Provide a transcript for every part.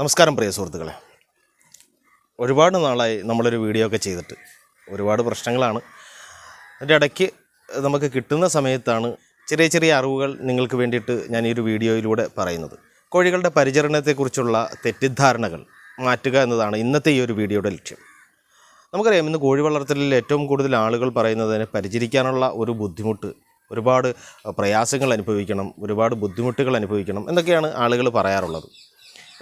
നമസ്കാരം പ്രിയ സുഹൃത്തുക്കളെ. ഒരുപാട് നാളായി നമ്മളൊരു വീഡിയോ ഒക്കെ ചെയ്തിട്ട് ഒരുപാട് പ്രശ്നങ്ങളാണ്. അതിന്റെ ഇടയ്ക്ക് നമുക്ക് കിട്ടുന്ന സമയത്താണ് ചെറിയ ചെറിയ അറിവുകൾ നിങ്ങൾക്ക് വേണ്ടിയിട്ട് ഞാൻ ഈ ഒരു വീഡിയോയിലൂടെ പറയുന്നത്. കോഴികളുടെ പരിചരണത്തെക്കുറിച്ചുള്ള തെറ്റിദ്ധാരണകൾ മാറ്റുക എന്നതാണ് ഇന്നത്തെ ഈ ഒരു വീഡിയോയുടെ ലക്ഷ്യം. നമുക്കറിയാം ഇന്ന് കോഴി വളർത്തലിൽ ഏറ്റവും കൂടുതൽ ആളുകൾ പറയുന്നതിന് പരിചരിക്കാനുള്ള ഒരു ബുദ്ധിമുട്ട് ഒരുപാട് പ്രയാസങ്ങൾ അനുഭവിക്കണം ഒരുപാട് ബുദ്ധിമുട്ടുകൾ അനുഭവിക്കണം എന്നൊക്കെയാണ് ആളുകൾ പറയാറുള്ളത്.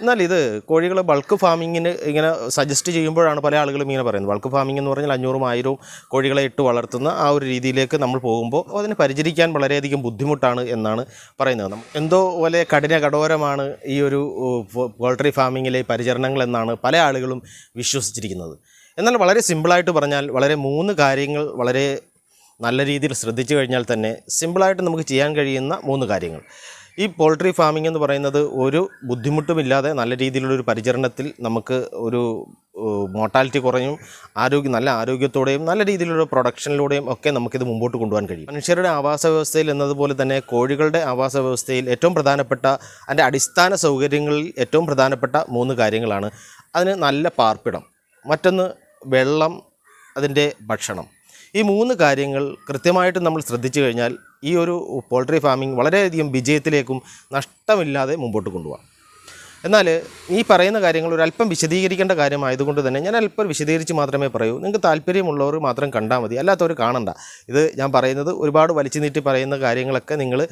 എന്നാൽ ഇത് കോഴികൾ ബൾക്ക് ഫാമിങ്ങിന് ഇങ്ങനെ സജസ്റ്റ് ചെയ്യുമ്പോഴാണ് പല ആളുകളും ഇങ്ങനെ പറയുന്നത്. ബൾക്ക് ഫാമിംഗ് എന്ന് പറഞ്ഞാൽ അഞ്ഞൂറും ആയിരവും കോഴികളെ ഇട്ട് വളർത്തുന്ന ആ ഒരു രീതിയിലേക്ക് നമ്മൾ പോകുമ്പോൾ അതിനെ പരിചരിക്കാൻ വളരെയധികം ബുദ്ധിമുട്ടാണ് എന്നാണ് പറയുന്നത്. എന്തോ പോലെ കഠിന കഠോരമാണ് ഈ ഒരു പോൾട്രി ഫാമിങ്ങിലെ പരിചരണങ്ങൾ എന്നാണ് പല ആളുകളും വിശ്വസിച്ചിരിക്കുന്നത്. എന്നാൽ വളരെ സിമ്പിളായിട്ട് പറഞ്ഞാൽ വളരെ മൂന്ന് കാര്യങ്ങൾ വളരെ നല്ല രീതിയിൽ ശ്രദ്ധിച്ചു കഴിഞ്ഞാൽ തന്നെ സിമ്പിളായിട്ട് നമുക്ക് ചെയ്യാൻ കഴിയുന്ന മൂന്ന് കാര്യങ്ങൾ. ഈ പോൾട്രി ഫാമിംഗ് എന്ന് പറയുന്നത് ഒരു ബുദ്ധിമുട്ടുമില്ലാതെ നല്ല രീതിയിലുള്ളൊരു പരിചരണത്തിൽ നമുക്ക് ഒരു മോർട്ടാലിറ്റി കുറഞ്ഞും ആരോഗ്യ നല്ല ആരോഗ്യത്തോടെയും നല്ല രീതിയിലുള്ള പ്രൊഡക്ഷനിലൂടെയും ഒക്കെ നമുക്കിത് മുമ്പോട്ട് കൊണ്ടുപോകാൻ കഴിയും. മനുഷ്യരുടെ ആവാസ വ്യവസ്ഥയിൽ എന്നതുപോലെ തന്നെ കോഴികളുടെ ആവാസ വ്യവസ്ഥയിൽ ഏറ്റവും പ്രധാനപ്പെട്ട അതിന്റെ അടിസ്ഥാന സൗകര്യങ്ങളിൽ ഏറ്റവും പ്രധാനപ്പെട്ട മൂന്ന് കാര്യങ്ങളാണ്. അതിന് നല്ല പാർപ്പിടം മറ്റൊന്ന് വെള്ളം അതിന്റെ ഭക്ഷണം. ഈ മൂന്ന് കാര്യങ്ങൾ കൃത്യമായിട്ട് നമ്മൾ ശ്രദ്ധിച്ചു കഴിഞ്ഞാൽ ഈ ഒരു പോൾട്രി ഫാമിംഗ് വളരെയധികം വിജയത്തിലേക്കും നഷ്ടമില്ലാതെ മുമ്പോട്ട് കൊണ്ടുപോകാം എന്നാൽ ഈ പറയുന്ന കാര്യങ്ങൾ ഒരല്പം വിശദീകരിക്കേണ്ട കാര്യമായതുകൊണ്ട് തന്നെ ഞാൻ അല്പം വിശദീകരിച്ച് മാത്രമേ പറയൂ. നിങ്ങൾക്ക് താല്പര്യമുള്ളവർ മാത്രം കണ്ടാൽ മതി. അല്ലാത്തവർ കാണണ്ട. ഇത് ഞാൻ പറയുന്നത് ഒരുപാട് വലിച്ചു നീട്ടി പറയുന്ന കാര്യങ്ങളൊക്കെ നിങ്ങൾ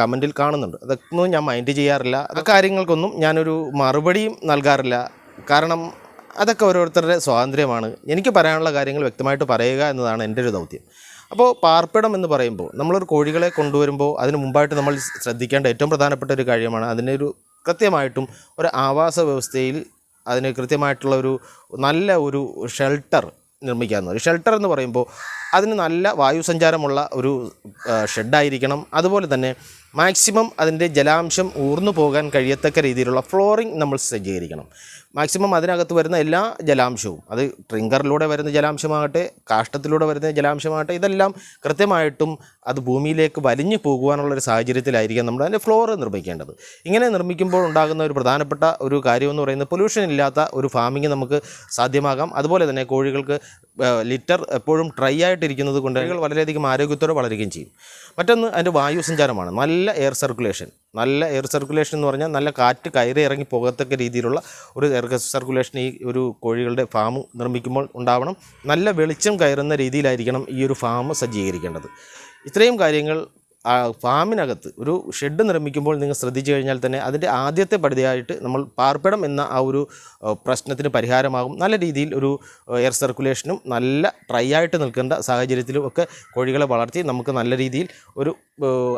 കമന്റിൽ കാണുന്നുണ്ട്. അതൊന്നും ഞാൻ മൈൻഡ് ചെയ്യാറില്ല. ആ കാര്യങ്ങൾക്കൊന്നും ഞാനൊരു മറുപടിയും നൽകാറില്ല. കാരണം അതൊക്കെ ഓരോരുത്തരുടെ സ്വാതന്ത്ര്യമാണ്. എനിക്ക് പറയാനുള്ള കാര്യങ്ങൾ വ്യക്തമായിട്ട് പറയുക എന്നതാണ് എന്റെ ഒരു ദൗത്യം. അപ്പോൾ പാർപ്പിടം എന്ന് പറയുമ്പോൾ നമ്മളൊരു കോഴികളെ കൊണ്ടുവരുമ്പോൾ അതിന് മുമ്പായിട്ട് നമ്മൾ ശ്രദ്ധിക്കേണ്ട ഏറ്റവും പ്രധാനപ്പെട്ട ഒരു കാര്യമാണ് അതിനൊരു കൃത്യമായിട്ടും ഒരു ആവാസ വ്യവസ്ഥയിൽ അതിന് കൃത്യമായിട്ടുള്ള ഒരു നല്ല ഒരു ഷെൽട്ടർ നിർമ്മിക്കാവുന്നത് ഷെൽട്ടർ എന്ന് പറയുമ്പോൾ അതിന് നല്ല വായുസഞ്ചാരമുള്ള ഒരു ഷെഡായിരിക്കണം. അതുപോലെ തന്നെ മാക്സിമം അതിന്റെ ജലാംശം ഊർന്നു പോകാൻ കഴിയത്തക്ക രീതിയിലുള്ള ഫ്ലോറിംഗ് നമ്മൾ സജ്ജീകരിക്കണം. മാക്സിമം അതിനകത്ത് വരുന്ന എല്ലാ ജലാംശവും അത് ട്രിങ്കറിലൂടെ വരുന്ന ജലാംശമാകട്ടെ കാഷ്ടത്തിലൂടെ വരുന്ന ജലാംശമാകട്ടെ ഇതെല്ലാം കൃത്യമായിട്ടും അത് ഭൂമിയിലേക്ക് വലിഞ്ഞു പോകുവാനുള്ള ഒരു സാഹചര്യത്തിലായിരിക്കും നമ്മൾ അതിന്റെ ഫ്ലോർ നിർമ്മിക്കേണ്ടത്. ഇങ്ങനെ നിർമ്മിക്കുമ്പോൾ ഉണ്ടാകുന്ന ഒരു പ്രധാനപ്പെട്ട ഒരു കാര്യമെന്ന് പറയുന്നത് പൊല്യൂഷൻ ഇല്ലാത്ത ഒരു ഫാമിംഗ് നമുക്ക് സാധ്യമാകാം. അതുപോലെ തന്നെ കോഴികൾക്ക് ലിറ്റർ എപ്പോഴും ഡ്രൈ ആയിട്ടിരിക്കുന്നത് കൊണ്ട് കുട്ടികൾ വളരെയധികം ആരോഗ്യത്തോടെ വളരുകയും ചെയ്യും. മറ്റൊന്ന് അതിന്റെ വായു സഞ്ചാരമാണ്. നല്ല എയർ സർക്കുലേഷൻ നല്ല എയർ സർക്കുലേഷൻ എന്ന് പറഞ്ഞാൽ നല്ല കാറ്റ് കയറി ഇറങ്ങി പോകത്തക്ക രീതിയിലുള്ള ഒരു എയർ സർക്കുലേഷൻ ഈ ഒരു കോഴികളുടെ ഫാം നിർമ്മിക്കുമ്പോൾ ഉണ്ടാവണം. നല്ല വെളിച്ചം കയറുന്ന രീതിയിലായിരിക്കണം ഈ ഒരു ഫാം സജ്ജീകരിക്കേണ്ടത്. ഇത്രയും കാര്യങ്ങൾ ഫാമിനകത്ത് ഒരു ഷെഡ് നിർമ്മിക്കുമ്പോൾ നിങ്ങൾ ശ്രദ്ധിച്ചു കഴിഞ്ഞാൽ തന്നെ അതിന്റെ ആദ്യത്തെ പടിയായിട്ട് നമ്മൾ പാർപ്പിടം എന്ന ആ ഒരു പ്രശ്നത്തിന് പരിഹാരമാകും. നല്ല രീതിയിൽ ഒരു എയർ സർക്കുലേഷനും നല്ല ഡ്രൈ ആയിട്ട് നിൽക്കേണ്ട സാഹചര്യത്തിലും ഒക്കെ കോഴികളെ വളർത്തി നമുക്ക് നല്ല രീതിയിൽ ഒരു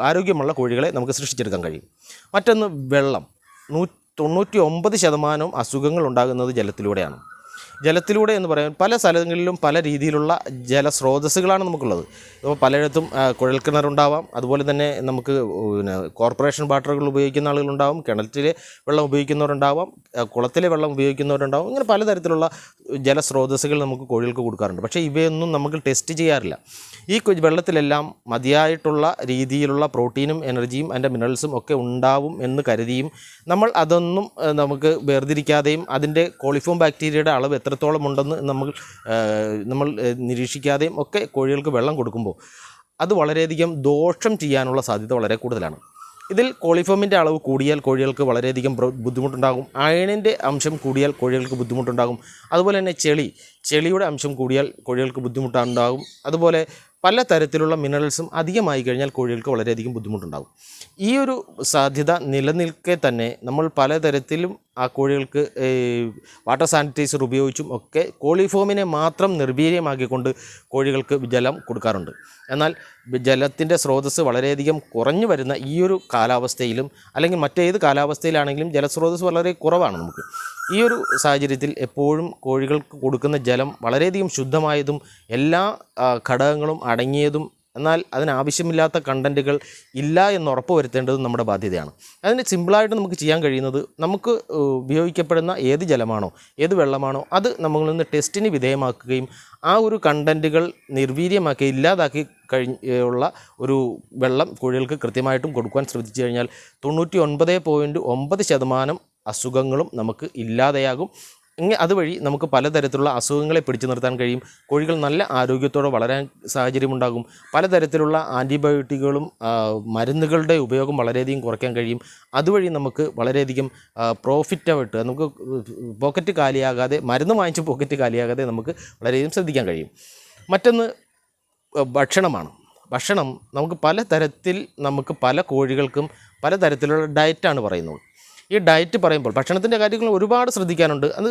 ആരോഗ്യമുള്ള കോഴികളെ നമുക്ക് സൃഷ്ടിച്ചെടുക്കാൻ കഴിയും. മറ്റൊന്ന് വെള്ളം. നൂ തൊണ്ണൂറ്റി ഒമ്പത് ശതമാനവും അസുഖങ്ങൾ ഉണ്ടാകുന്നത് ജലത്തിലൂടെയാണ്. ജലത്തിലൂടെ എന്ന് പറയാൻ പല സ്ഥലങ്ങളിലും പല രീതിയിലുള്ള ജലസ്രോതസ്സുകളാണ് നമുക്കുള്ളത്. ഇപ്പോൾ പലയിടത്തും കുഴൽക്കിണറുണ്ടാവാം അതുപോലെ തന്നെ നമുക്ക് പിന്നെ കോർപ്പറേഷൻ വാട്ടറുകൾ ഉപയോഗിക്കുന്ന ആളുകളുണ്ടാവും. കിണറ്റിലെ വെള്ളം ഉപയോഗിക്കുന്നവരുണ്ടാവാം. കുളത്തിലെ വെള്ളം ഉപയോഗിക്കുന്നവരുണ്ടാവും. ഇങ്ങനെ പലതരത്തിലുള്ള ജലസ്രോതസ്സുകൾ നമുക്ക് കോഴികൾക്ക് കൊടുക്കാറുണ്ട്. പക്ഷേ ഇവയൊന്നും നമുക്ക് ടെസ്റ്റ് ചെയ്യാറില്ല. ഈ വെള്ളത്തിലെല്ലാം മതിയായിട്ടുള്ള രീതിയിലുള്ള പ്രോട്ടീനും എനർജിയും അതിന്റെ മിനറൽസും ഒക്കെ ഉണ്ടാവും എന്ന് കരുതിയും നമ്മൾ അതൊന്നും നമുക്ക് വേർതിരിക്കാതെയും അതിന്റെ കോളിഫോം ബാക്ടീരിയയുടെ അളവ് എത്രത്തോളം ഉണ്ടെന്ന് നമ്മൾ നമ്മൾ നിരീക്ഷിക്കാതെയും ഒക്കെ കോഴികൾക്ക് വെള്ളം കൊടുക്കുമ്പോൾ അത് വളരെയധികം ദോഷം ചെയ്യാനുള്ള സാധ്യത വളരെ കൂടുതലാണ്. ഇതിൽ കോളിഫോമിന്റെ അളവ് കൂടിയാൽ കോഴികൾക്ക് വളരെയധികം ബുദ്ധിമുട്ടുണ്ടാകും. അയണിന്റെ അംശം കൂടിയാൽ കോഴികൾക്ക് ബുദ്ധിമുട്ടുണ്ടാകും. അതുപോലെ തന്നെ ചെളി ചെളിയുടെ അംശം കൂടിയാൽ കോഴികൾക്ക് ബുദ്ധിമുട്ടുണ്ടാകും അതുപോലെ പല തരത്തിലുള്ള മിനറൽസും അധികമായി കഴിഞ്ഞാൽ കോഴികൾക്ക് വളരെയധികം ബുദ്ധിമുട്ടുണ്ടാകും. ഈ ഒരു സാധ്യത നിലനിൽക്കെ തന്നെ നമ്മൾ പലതരത്തിലും ആ കോഴികൾക്ക് വാട്ടർ സാനിറ്റൈസർ ഉപയോഗിച്ചും ഒക്കെ കോളിഫോമിനെ മാത്രം നിർവീര്യമാക്കിക്കൊണ്ട് കോഴികൾക്ക് ജലം കൊടുക്കാറുണ്ട്. എന്നാൽ ജലത്തിന്റെ സ്രോതസ്സ് വളരെയധികം കുറഞ്ഞു വരുന്ന ഈ ഒരു കാലാവസ്ഥയിലും അല്ലെങ്കിൽ മറ്റേത് കാലാവസ്ഥയിലാണെങ്കിലും ജലസ്രോതസ്സ് വളരെ കുറവാണ് നമുക്ക്. ഈ ഒരു സാഹചര്യത്തിൽ എപ്പോഴും കോഴികൾക്ക് കൊടുക്കുന്ന ജലം വളരെയധികം ശുദ്ധമായതും എല്ലാ ഘടകങ്ങളും അടങ്ങിയതും എന്നാൽ അതിനാവശ്യമില്ലാത്ത കണ്ടന്റുകൾ ഇല്ല എന്ന് ഉറപ്പ് വരുത്തേണ്ടത് നമ്മുടെ ബാധ്യതയാണ്. അതിന് സിമ്പിളായിട്ട് നമുക്ക് ചെയ്യാൻ കഴിയുന്നത് നമുക്ക് ഉപയോഗിക്കപ്പെടുന്ന ഏത് ജലമാണോ ഏത് വെള്ളമാണോ അത് നമ്മളിൽ നിന്ന് ടെസ്റ്റിന് വിധേയമാക്കുകയും ആ ഒരു കണ്ടന്റുകൾ നിർവീര്യമാക്കി ഇല്ലാതാക്കി കഴിഞ്ഞുള്ള ഒരു വെള്ളം കോഴികൾക്ക് കൃത്യമായിട്ടും കൊടുക്കുവാൻ ശ്രദ്ധിച്ചു കഴിഞ്ഞാൽ തൊണ്ണൂറ്റി ഒൻപത് പോയിന്റ് ഒമ്പത് ശതമാനം അസുഖങ്ങളും നമുക്ക് ഇല്ലാതെയാകും. അതുവഴി നമുക്ക് പലതരത്തിലുള്ള അസുഖങ്ങളെ പിടിച്ചു നിർത്താൻ കഴിയും. കോഴികൾ നല്ല ആരോഗ്യത്തോടെ വളരാൻ സാഹചര്യമുണ്ടാകും. പലതരത്തിലുള്ള ആന്റിബയോട്ടിക്കുകളും മരുന്നുകളുടെ ഉപയോഗം വളരെയധികം കുറയ്ക്കാൻ കഴിയും. അതുവഴി നമുക്ക് വളരെയധികം പ്രോഫിറ്റായിട്ട് നമുക്ക് പോക്കറ്റ് കാലിയാകാതെ മരുന്ന് വാങ്ങിച്ച് പോക്കറ്റ് കാലിയാകാതെ നമുക്ക് വളരെയധികം ശ്രദ്ധിക്കാൻ കഴിയും. മറ്റൊന്ന് ഭക്ഷണമാണ്. ഭക്ഷണം നമുക്ക് പല തരത്തിൽ നമുക്ക് പല കോഴികൾക്കും പലതരത്തിലുള്ള ഡയറ്റാണ് പറയുന്നത്. ഈ ഡയറ്റ് പറയുമ്പോൾ ഭക്ഷണത്തിന്റെ കാര്യങ്ങൾ ഒരുപാട് ശ്രദ്ധിക്കാനുണ്ട്. അത്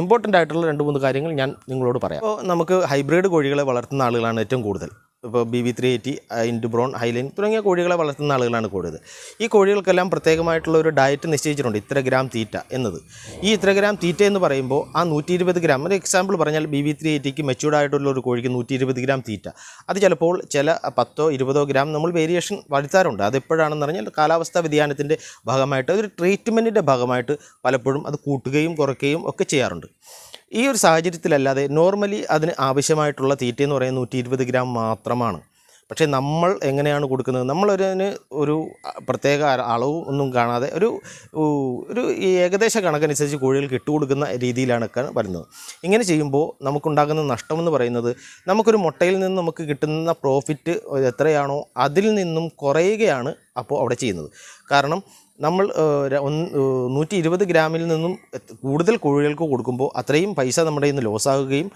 ഇമ്പോർട്ടന്റ് ആയിട്ടുള്ള രണ്ട് മൂന്ന് കാര്യങ്ങൾ ഞാൻ നിങ്ങളോട് പറയാം. അപ്പോൾ നമുക്ക് ഹൈബ്രിഡ് കോഴികളെ വളർത്തുന്ന ആളുകളാണ് ഏറ്റവും കൂടുതൽ. ഇപ്പോൾ ബി വി ത്രീ എയ്റ്റി ഇൻഡുബ്രോൺ ഹൈലൈൻ തുടങ്ങിയ കോഴികളെ വളർത്തുന്ന ആളുകളാണ് കൂടുതൽ ഈ കോഴികൾക്കെല്ലാം പ്രത്യേകമായിട്ടുള്ള ഒരു ഡയറ്റ് നിശ്ചയിച്ചിട്ടുണ്ട് ഇത്ര ഗ്രാം തീറ്റ എന്നത്. ഈ ഇത്ര ഗ്രാം തീറ്റ എന്ന് പറയുമ്പോൾ ആ നൂറ്റി ഇരുപത് ഗ്രാം ഒരു എക്സാമ്പിൾ പറഞ്ഞാൽ ബി വി ത്രീ എയ്റ്റിക്ക് മെച്യൂർഡ് ആയിട്ടുള്ള ഒരു കോഴിക്ക് നൂറ്റി ഇരുപത് ഗ്രാം തീറ്റ. അത് ചിലപ്പോൾ ചില പത്തോ ഇരുപതോ ഗ്രാം നമ്മൾ വേരിയേഷൻ വരുത്താറുണ്ട്. അതെപ്പോഴാണെന്ന് പറഞ്ഞാൽ കാലാവസ്ഥാ വ്യതിയാനത്തിന്റെ ഭാഗമായിട്ട് ഒരു ട്രീറ്റ്മെന്റിന്റെ ഭാഗമായിട്ട് പലപ്പോഴും അത് കൂട്ടുകയും കുറയ്ക്കുകയും ഒക്കെ ചെയ്യാറുണ്ട്. ഈ ഒരു സാഹചര്യത്തിലല്ലാതെ നോർമലി അതിന് ആവശ്യമായിട്ടുള്ള തീറ്റ എന്ന് പറയുന്നത് നൂറ്റി ഇരുപത് ഗ്രാം മാത്രമാണ്. പക്ഷേ നമ്മൾ എങ്ങനെയാണ് കൊടുക്കുന്നത്? നമ്മളൊരതിന് ഒരു പ്രത്യേക അളവ് ഒന്നും കാണാതെ ഒരു ഒരു ഏകദേശ കണക്കനുസരിച്ച് കോഴികൾക്ക് ഇട്ട് കൊടുക്കുന്ന രീതിയിലാണ് വരുന്നത്. ഇങ്ങനെ ചെയ്യുമ്പോൾ നമുക്കുണ്ടാകുന്ന നഷ്ടമെന്ന് പറയുന്നത് നമുക്കൊരു മുട്ടയിൽ നിന്ന് നമുക്ക് കിട്ടുന്ന പ്രോഫിറ്റ് എത്രയാണോ അതിൽ നിന്നും കുറയുകയാണ് അപ്പോൾ അവിടെ ചെയ്യുന്നത്. കാരണം നമ്മൾ നൂറ്റി ഇരുപത് ഗ്രാമിൽ നിന്നും കൂടുതൽ കോഴികൾക്ക് കൊടുക്കുമ്പോൾ അത്രയും പൈസ നമ്മുടെ ഇന്ന് ലോസാകുകയും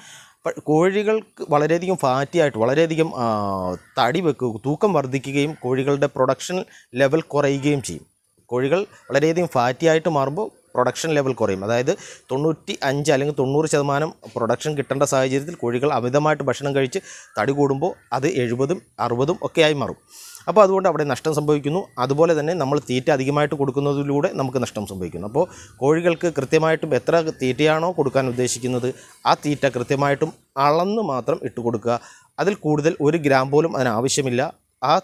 കോഴികൾക്ക് വളരെയധികം ഫാറ്റി ആയിട്ട് വളരെയധികം തടി വെക്കുക തൂക്കം വർദ്ധിക്കുകയും കോഴികളുടെ പ്രൊഡക്ഷൻ ലെവൽ കുറയുകയും ചെയ്യും. കോഴികൾ വളരെയധികം ഫാറ്റി ആയിട്ട് മാറുമ്പോൾ പ്രൊഡക്ഷൻ ലെവൽ കുറയും. അതായത് തൊണ്ണൂറ്റി അഞ്ച് അല്ലെങ്കിൽ തൊണ്ണൂറ് ശതമാനം പ്രൊഡക്ഷൻ കിട്ടേണ്ട സാഹചര്യത്തിൽ കോഴികൾ അമിതമായിട്ട് ഭക്ഷണം കഴിച്ച് തടി കൂടുമ്പോൾ അത് എഴുപതും അറുപതും ഒക്കെയായി മാറും. അപ്പോൾ അതുകൊണ്ട് അവിടെ നഷ്ടം സംഭവിക്കുന്നു. അതുപോലെ തന്നെ നമ്മൾ തീറ്റ അധികമായിട്ട് കൊടുക്കുന്നതിലൂടെ നമുക്ക് നഷ്ടം സംഭവിക്കുന്നു. അപ്പോൾ കോഴികൾക്ക് കൃത്യമായിട്ടും എത്ര തീറ്റയാണോ കൊടുക്കാൻ ഉദ്ദേശിക്കുന്നത് ആ തീറ്റ കൃത്യമായിട്ടും അളന്ന് മാത്രം ഇട്ട് കൊടുക്കുക. അതിൽ കൂടുതൽ ഒരു ഗ്രാം പോലും അതിന് ആവശ്യമില്ല. ആ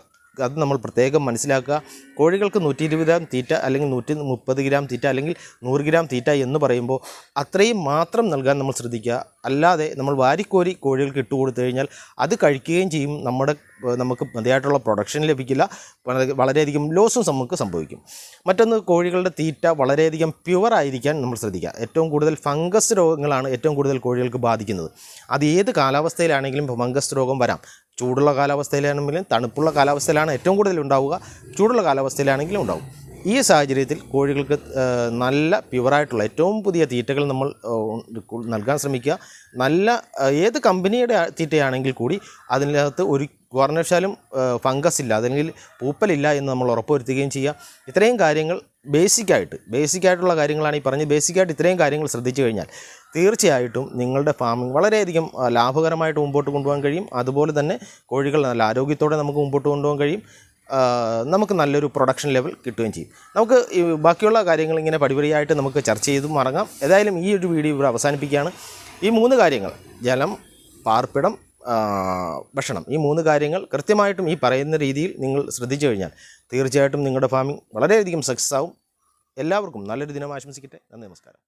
അത് നമ്മൾ പ്രത്യേകം മനസ്സിലാക്കുക. കോഴികൾക്ക് നൂറ്റി ഇരുപത് ഗ്രാം തീറ്റ അല്ലെങ്കിൽ നൂറ്റി മുപ്പത് ഗ്രാം തീറ്റ അല്ലെങ്കിൽ നൂറ് ഗ്രാം തീറ്റ എന്ന് പറയുമ്പോൾ അത്രയും മാത്രം നൽകാൻ നമ്മൾ ശ്രദ്ധിക്കുക. അല്ലാതെ നമ്മൾ വാരിക്കോരി കോഴികൾക്ക് ഇട്ട് കൊടുത്തു കഴിഞ്ഞാൽ അത് കഴിക്കുകയും ചെയ്യും. നമ്മുടെ നമുക്ക് മതിയായിട്ടുള്ള പ്രൊഡക്ഷൻ ലഭിക്കില്ല. വളരെ- വളരെയധികം ലോസും നമുക്ക് സംഭവിക്കും. മറ്റൊന്ന് കോഴികളുടെ തീറ്റ വളരെയധികം പ്യുവർ ആയിരിക്കാൻ നമ്മൾ ശ്രദ്ധിക്കുക. ഏറ്റവും കൂടുതൽ ഫംഗസ് രോഗങ്ങളാണ് ഏറ്റവും കൂടുതൽ കോഴികൾക്ക് ബാധിക്കുന്നത്. അത് ഏത് കാലാവസ്ഥയിലാണെങ്കിലും ഫംഗസ് രോഗം വരാം. ചൂടുള്ള കാലാവസ്ഥയിലാണെങ്കിലും തണുപ്പുള്ള കാലാവസ്ഥയിലാണ് ഏറ്റവും കൂടുതൽ ഉണ്ടാവുക. ചൂടുള്ള കാലാവസ്ഥയിലാണെങ്കിലും ഉണ്ടാവും. ഈ സാഹചര്യത്തിൽ കോഴികൾക്ക് നല്ല പ്യുവറായിട്ടുള്ള ഏറ്റവും പുതിയ തീറ്റകൾ നമ്മൾ നൽകാൻ ശ്രമിക്കുക. നല്ല ഏത് കമ്പനിയുടെ തീറ്റയാണെങ്കിൽ കൂടി അതിനകത്ത് ഒരു കുറഞ്ഞാലും ഫംഗസ് ഇല്ല. അതല്ലെങ്കിൽ പൂപ്പലില്ല എന്ന് നമ്മൾ ഉറപ്പുവരുത്തുകയും ചെയ്യുക. ഇത്രയും കാര്യങ്ങൾ ബേസിക്കായിട്ട് ബേസിക്കായിട്ടുള്ള കാര്യങ്ങളാണ് ഈ പറഞ്ഞ് ബേസിക്കായിട്ട് ഇത്രയും കാര്യങ്ങൾ ശ്രദ്ധിച്ചു കഴിഞ്ഞാൽ തീർച്ചയായിട്ടും നിങ്ങളുടെ ഫാമിംഗ് വളരെയധികം ലാഭകരമായിട്ട് മുമ്പോട്ട് കൊണ്ടുപോകാൻ കഴിയും. അതുപോലെ തന്നെ കോഴികൾ നല്ല ആരോഗ്യത്തോടെ നമുക്ക് മുമ്പോട്ട് കൊണ്ടുപോകാൻ കഴിയും. നമുക്ക് നല്ലൊരു പ്രൊഡക്ഷൻ ലെവൽ കിട്ടുകയും ചെയ്യും. നമുക്ക് ബാക്കിയുള്ള കാര്യങ്ങൾ ഇങ്ങനെ പടിപടിയായിട്ട് നമുക്ക് ചർച്ച ചെയ്തും മടങ്ങാം ഏതായാലും ഈ ഒരു വീഡിയോ ഇവിടെ അവസാനിപ്പിക്കുകയാണ്. ഈ മൂന്ന് കാര്യങ്ങൾ ജലം പാർപ്പിടം ഭക്ഷണം ഈ മൂന്ന് കാര്യങ്ങൾ കൃത്യമായിട്ടും ഈ പറയുന്ന രീതിയിൽ നിങ്ങൾ ശ്രദ്ധിച്ചു കഴിഞ്ഞാൽ തീർച്ചയായിട്ടും നിങ്ങളുടെ ഫാമിംഗ് വളരെയധികം സക്സസ് ആവും. എല്ലാവർക്കും നല്ലൊരു ദിനം ആശംസിക്കട്ടെ. നന്ദി നമസ്കാരം.